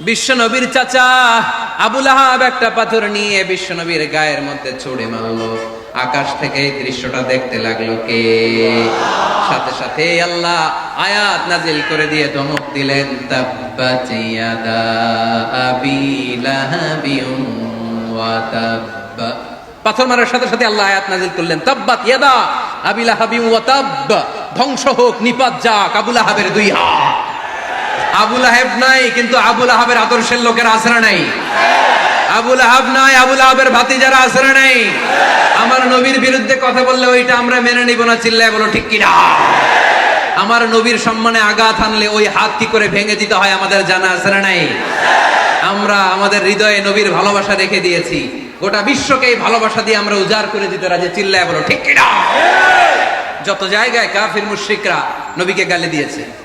বিশ্ব নবীর চাচা আবুল আহাব একটা পাথর নিয়ে বিশ্ব নবীর গায়ের মধ্যে ছুড়ে মারলো। আকাশ থেকে এই দৃশ্যটা দেখতে লাগল কে? সাথে সাথে আল্লাহ আয়াত নাজিল করে দিয়ে ধমক দিলেন পাথর মারার সাথে সাথে আল্লাহ আয়াত নাজিল করলেন, তাব্বাত ইয়াদা আবি লাহাবিউম ওয়া তাব্ব। ধ্বংস হোক, নিপাত যাক, আবুল আহাবের দুই হাত। আবুল আহেব নাই, কিন্তু আবুল আহাবের আদর্শের লোকের আশ্রা নাই? আবুল আহাব নাই, আবুল আহাবের ভাতি যারা আশ্রা নাই? আমার নবীর বিরুদ্ধে কথা বললে ওইটা আমরা মেনে নিব না, চিল্লায় বলো ঠিক কিনা? আমার নবীর সম্মানে আঘাত আনলে ওই হাত কি করে ভেঙে দিতে হয় আমাদের জানা আশ্রা নাই? আমরা আমাদের হৃদয়ে নবীর ভালোবাসা রেখে দিয়েছি। গোটা বিশ্বকে এই ভালোবাসা দিয়ে আমরা উজাড় করে দিতে রাজি, চিল্লায় বলো ঠিক কিনা? যত জায়গায় কাফির, মুশরিকরা নবীকে গালি দিয়েছে।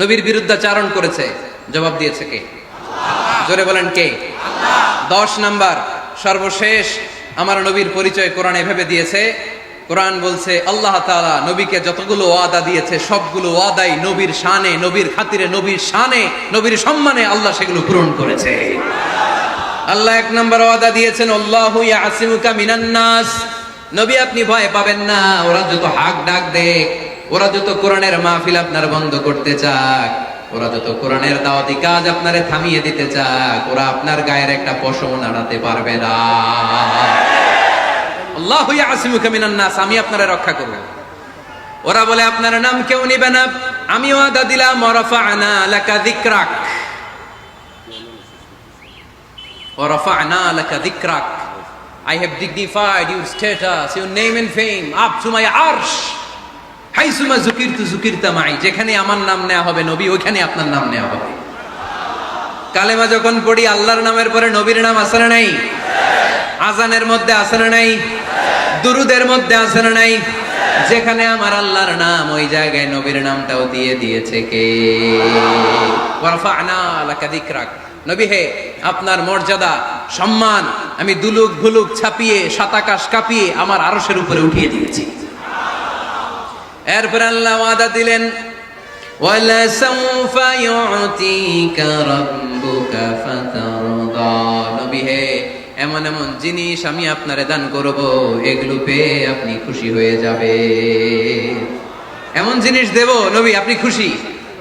নবীর বিরুদ্ধে বিরুদ্ধাচারণ করেছে। জবাব দিয়েছে কে? জোরে বলেন কে? দশ নাম্বার, সর্বশেষ আমার নবীর পরিচয় কোরআন এভাবে দিয়েছে। কোরআন বলছে, আল্লাহ তাআলা নবীকে যতগুলো ওয়াদা দিয়েছে, সবগুলো ওয়াদাই নবীর শানে, নবীর খাতিরে, নবীর শানে, নবীর সম্মানে আল্লাহ সেগুলো পূরণ করেছে। আল্লাহ এক নম্বর ওয়াদা দিয়েছেন, আল্লাহু ইয়াসিমুকা মিনান নাস। নবী আপনি ভয় পাবেন না, ওরা যত হাক ডাক দেখ। ওরা যত কোরআনের মাহফিল আপনার বন্ধ করতে চাক ওরা যত কোরআনের দাওয়াতি কাজ আপনারে থামিয়ে দিতে চাক ওরা আপনার গায়ের একটা পশম নাড়াতে পারবে না। আল্লাহ আসিমুখে মিনান নাস আমি আপনারা রক্ষা করব। ওরা বলে আপনার নাম কেউ নিবে না আমি ওয়াদা দিলাম ওরফা আনা লাকা যিকরাক। ওরফা আনা লাকা যিকরাক। I have dignified your status, your name and fame up to my arsh. হাইসুমা জুকিরতু জুকিরতা মাই, যেখানে আমার নাম নেওয়া হবে নবী, ওইখানে আপনার নাম নেওয়া হবে। কালেমা যখন পড়ি, আল্লাহর নামের পরে নবীর নাম আসে না নাই? আজানের মধ্যে না নাই? দুরুদের মধ্যে আসে না নাই? যেখানে আমার আল্লাহর নাম, ওই জায়গায় নবীর নামটাও দিয়ে দিয়েছে কে? ওয়ারফা'না নবী হে, আপনার মর্যাদা, সম্মান আমি দুলুক ভুলুক ছাপিয়ে, সাতাকাশ কাঁপিয়ে আমার আরশের উপরে উঠিয়ে দিয়েছি। এরপর আল্লাহ ওয়াদা দিলেন ওয়ালাসাউফা ইউতিকা রাব্বুকা ফাতারদা। নবী হে, এমন এমন জিনিস আমি আপনারে দান করব, এগুলো পেয়ে আপনি খুশি হয়ে যাবে। এমন জিনিস দেব, নবী, আপনি খুশি।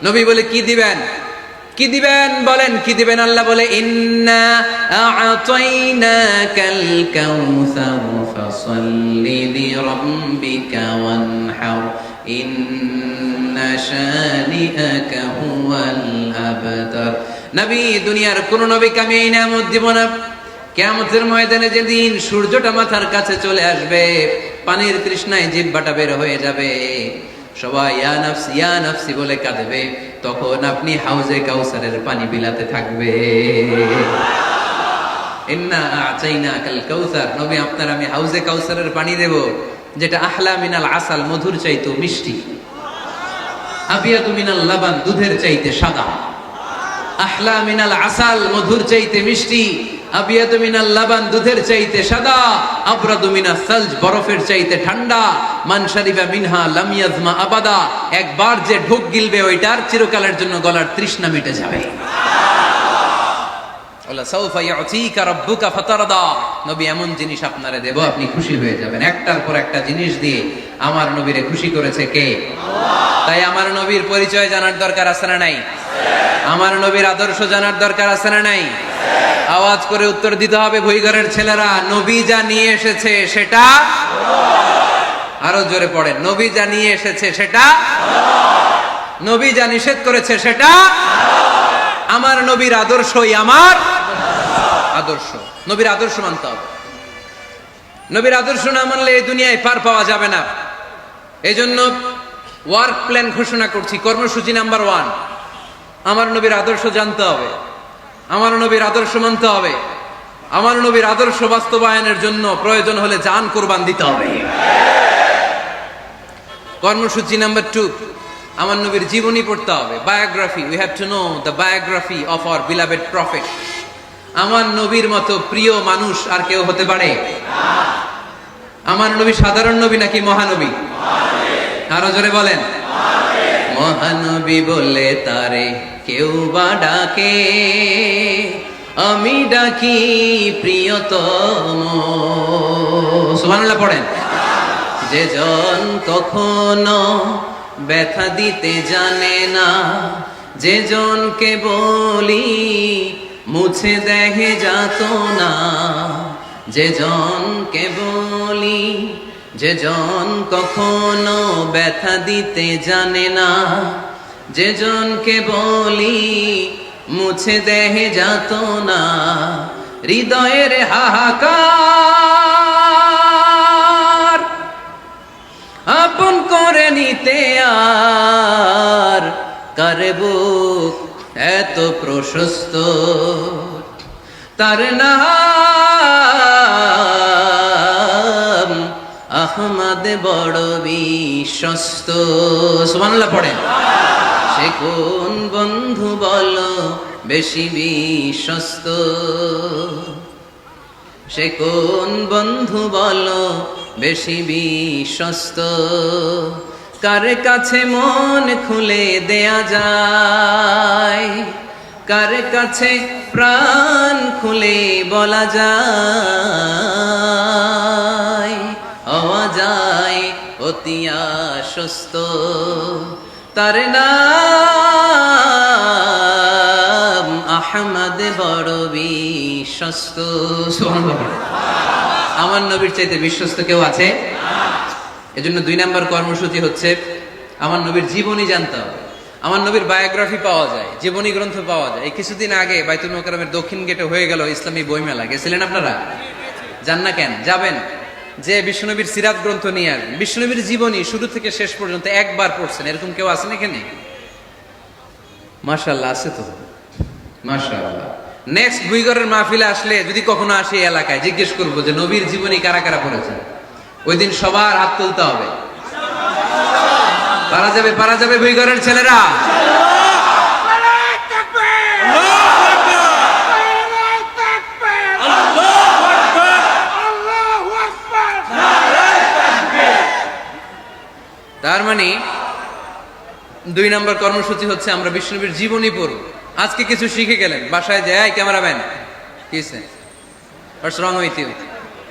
নবী বলে, কি দিবেন? কি দিবেন? বলেন, কি দিবেন? আল্লাহ বলে, ইন্না আতাইনাকাল কাউসার ফাসাল্লি লিরাব্বিকা ওয়ানহার। যেদিন সূর্যটা মাথার কাছে চলে আসবে, পানির তৃষ্ণায় জিব্বাটা বের হয়ে যাবে। সবাই ইয়া নফসি বলে কাঁদবে। তখন আপনি হাউজে কাউসারের পানি বিলাতে থাকবে। কাল আপনার আমি হাউজে কাউসারের পানি দেব। যেটা আহলা মিনাল আসাল, মধুর চাইতো মিষ্টি। আবিয়াতু মিনাল লাবান, দুধের চাইতে সাদা। আহলা মিনাল আসাল, মধুর চাইতে মিষ্টি। আবিয়াতু মিনাল লাবান, দুধের চাইতে সাদা। আবরাদু মিনাস সালজ, বরফের চাইতে ঠান্ডা। মান শারিবা মিনহা লাম ইয়াজমা আবাদা। একবার যে ঢোক গিলবে, ওইটার চিরকালের জন্য গলার তৃষ্ণা মিটে যাবে ওলা সাউফা ইয়াতিকা রাব্বুকা ফাতারদা নবী এমন জিনিস আপনারে দেব, আপনি খুশি হয়ে যাবেন। একটার পর একটা জিনিস দিয়ে আমার নবীরে খুশি করেছে কে? তাই আমার নবীর পরিচয় জানার দরকার আছে না নাই? আমার নবীর আদর্শ জানার দরকার আছে না নাই? আওয়াজ করে উত্তর দিতে হবে ভুইঘরের ছেলেরা, নবী যা নিয়ে এসেছে সেটা আরও জোরে পড়েন, নবী যা নিয়ে এসেছে সেটা নবী যা নিষেধ করেছে সেটা আমার নবীর আদর্শই আমার আদর্শ। নবীর আদর্শ মানতে হবে। নবীর আদর্শ না মানলে এই দুনিয়ায় পার পাওয়া যাবে না। এই জন্য ওয়ার্ক প্ল্যান ঘোষণা করছি, কর্মসূচি নাম্বার ওয়ান আমার নবীর আদর্শ জানতে হবে। আমার নবীর আদর্শ মানতে হবে। আমার নবীর আদর্শ বাস্তবায়নের জন্য প্রয়োজন হলে যান কোরবান দিতে হবে। কর্মসূচি নাম্বার টু আমার নবীর জীবনী পড়তে হবে। Biography we have to know the biography of our beloved prophet আমার নবীর মতো প্রিয় মানুষ আর কেউ হতে পারে? আমার নবী সাধারণ নবী নাকি মহানবী? আরও জোরে বলেন। মহানবী বলে তারে কেউ বা ডাকে, আমি ডাকি প্রিয়তম। সুবহানাল্লাহ পড়েন। যে জন কখনো ব্যথা দিতে জানে না, যে জনকে বলি মুছে দেখে যাত না। যে জনকে বলি, যে জন কখনো ব্যথা দিতে জানে না। যে জনকে বলি, মুছে দেহে যাত না। হৃদয়ের হাহাকার আপন করে নিতে আর কারে এত প্রশস্ত। তার নাম আহমদ বড় বিশ্বস্ত। সুবহানাল্লাহ পড়েন সে কোন বন্ধু বল বেশি বিশ্বস্ত? সে কোন বন্ধু বল বেশি বিশ্বস্ত? কার কাছে মন খুলে দেয়া যায়? কার কাছে প্রাণ খুলে বলা যায়? যায় অতি আশ্বস্ত। তার নাম আহমদ বড় বিশ্বস্ত। আমার নবীর চাইতে বিশ্বস্ত কেউ আছে? এজন্য দুই নাম্বার কর্মসূচি হচ্ছে আমার নবীর জীবনী জানতে হবে। আমার নবীর বায়োগ্রাফি পাওয়া যায়, জীবনী গ্রন্থ পাওয়া যায়। কিছুদিন আগে বাইতুল মোকারমের দক্ষিণ গেটে হয়ে গেল ইসলামী বইমেলা। গেছিলেন আপনারা? যান না কেন? যাবেন। যে বিষ্ণুনবীর সিরাত গ্রন্থ নিয়ে আসবেন। বিষ্ণুনবীর জীবনী শুরু থেকে শেষ পর্যন্ত একবার পড়ছেন। এরকম কেউ আছেন এখানে? মাশাল্লাহ আছে তো। মাশাল্লাহ নেক্সট বুইগরের মাহফিলে আসলে যদি কখনো আসে এলাকায়, জিজ্ঞেস করব যে নবীর জীবনী কারা কারা পড়েছেন? ওই দিন সবার হাত তুলতে হবে। পারা যাবে পারা যাবে বুইগরের ছেলেরা। তার মানে দুই নম্বর কর্মসূচি হচ্ছে আমরা বিষ্ণুবীর জীবনী পড়ব। আজকে কিছু শিখে গেলেন। বাসায় যায় ক্যামেরাম্যান কিসে what's wrong with you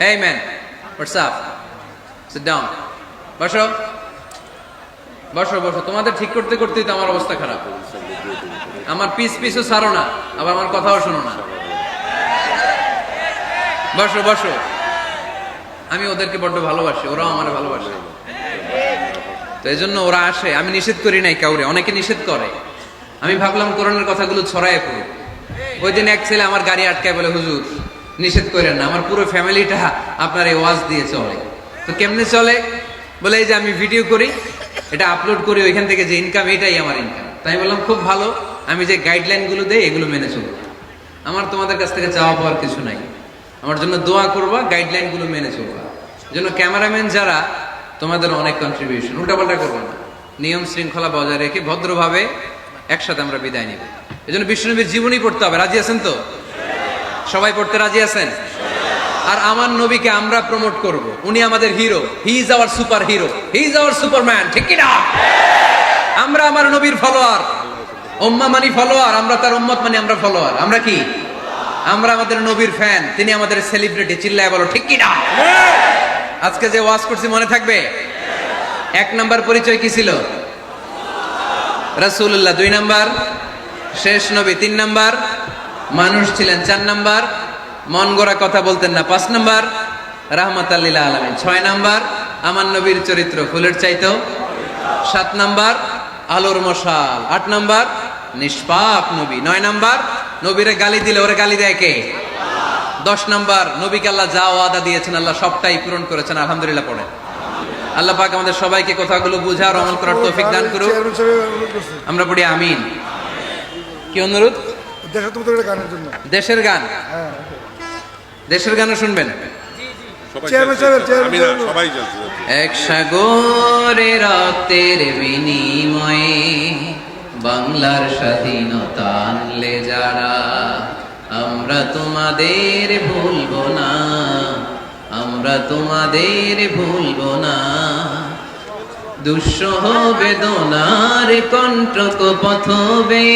hey man what's up down বসো। বসো বসো। তোমাদের ঠিক করতে করতেই তো আমার অবস্থা খারাপ। আমার পিস পিসও ছাড়ো না, আবার আমার কথাও শোনো না। বসো বসো। আমি ওদেরকে বড্ড ভালোবাসি, ওরাও আমার ভালোবাসে। তো এই জন্য ওরা আসে। আমি নিষেধ করি নাই কাউরে, অনেকে নিষেধ করে। আমি ভাবলাম কোরআনের কথাগুলো ছড়ায় পড়ে ওই দিন এক ছেলে আমার গাড়ি আটকায় বলে, হুজুর, নিষেধ করেন না। আমার পুরো ফ্যামিলিটা আপনার এই ওয়াজ দিয়ে চলে। তো কেমনে চলে? বলে এই যে আমি ভিডিও করি, এটা আপলোড করি, ওইখান থেকে যে ইনকাম এটাই আমার ইনকাম তাই বললাম, খুব ভালো, আমি যে গাইডলাইনগুলো দেই, এগুলো মেনে চলবো। আমার তোমাদের কাছ থেকে চাওয়া পাওয়ার কিছু নাই। আমার জন্য দোয়া করবা গাইডলাইনগুলো মেনে চলবা। জন্য ক্যামেরাম্যান যারা, তোমাদের অনেক কন্ট্রিবিউশন উল্টাপাল্টা করব না। নিয়ম শৃঙ্খলা বজায় রেখে ভদ্রভাবে একসাথে আমরা বিদায় নিব। এই জন্য বিষ্ণুনবীর জীবনী পড়তে হবে। রাজি আছেন তো? সবাই পড়তে রাজি আছেন? আর আমার নবীকে আমরা প্রমোট করব। উনি আমাদের hero he is our superhero he is our Superman ঠিক কি না আমরা আমার নবীর ফলোয়ার উম্মা মানি ফলোয়ার আমরা তার উম্মত মানি আমরা ফলোয়ার আমরা কি? আমরা আমাদের নবীর ফ্যান তিনি আমাদের সেলিব্রিটি চিল্লায় বলো, ঠিক কি না আজকে যে ওয়াজ করছি, মনে থাকবে? এক নাম্বার পরিচয় কি ছিল? রাসূলুল্লাহ দুই নাম্বার। শেষ নবী তিন নাম্বার। মানুষ ছিলেন চার নাম্বার। মন গড়া কথা বলতেন না। পাঁচ নাম্বার রাহমাত আল্লিল্লাহ আলমিন। ছয় নাম্বার আমার নবীর চরিত্র ফুলের চাইতো সাত নাম্বার আলোর মশাল। আট নাম্বার নিষ্পাপ নবী। নয় নাম্বার নবীরে গালি দিলে ওরে গালি দেয় কে? দশ নাম্বার নবীকে আল্লাহ যা ওয়াদা দিয়েছেন আল্লাহ সবটাই পূরণ করেছেন আলহামদুলিল্লাহ পড়ে। আল্লাহ পাক আমাদের সবাইকে কথাগুলো বুঝার অমল করার তৌফিক দান করুক। আমরা পড়ি আমিন। কি অনুরোধ? দেশের গান? হ্যাঁ। দেশের গানও শুনবেন। এক সাগরে রক্তের বিনিময়ে বাংলার স্বাধীনতা আনলে যারা আমরা তোমাদের ভুলবো না আমরা তোমাদের ভুলবো না। দুঃসহ বেদনার কণ্টক পথবে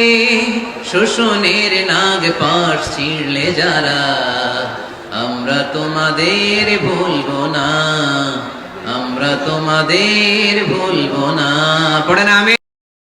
শোষণের নাগ পাশ ছিঁড়লে যারা আমরা তোমাদের ভুলবো না আমরা তোমাদের ভুলবো না। পড়ে না আমি?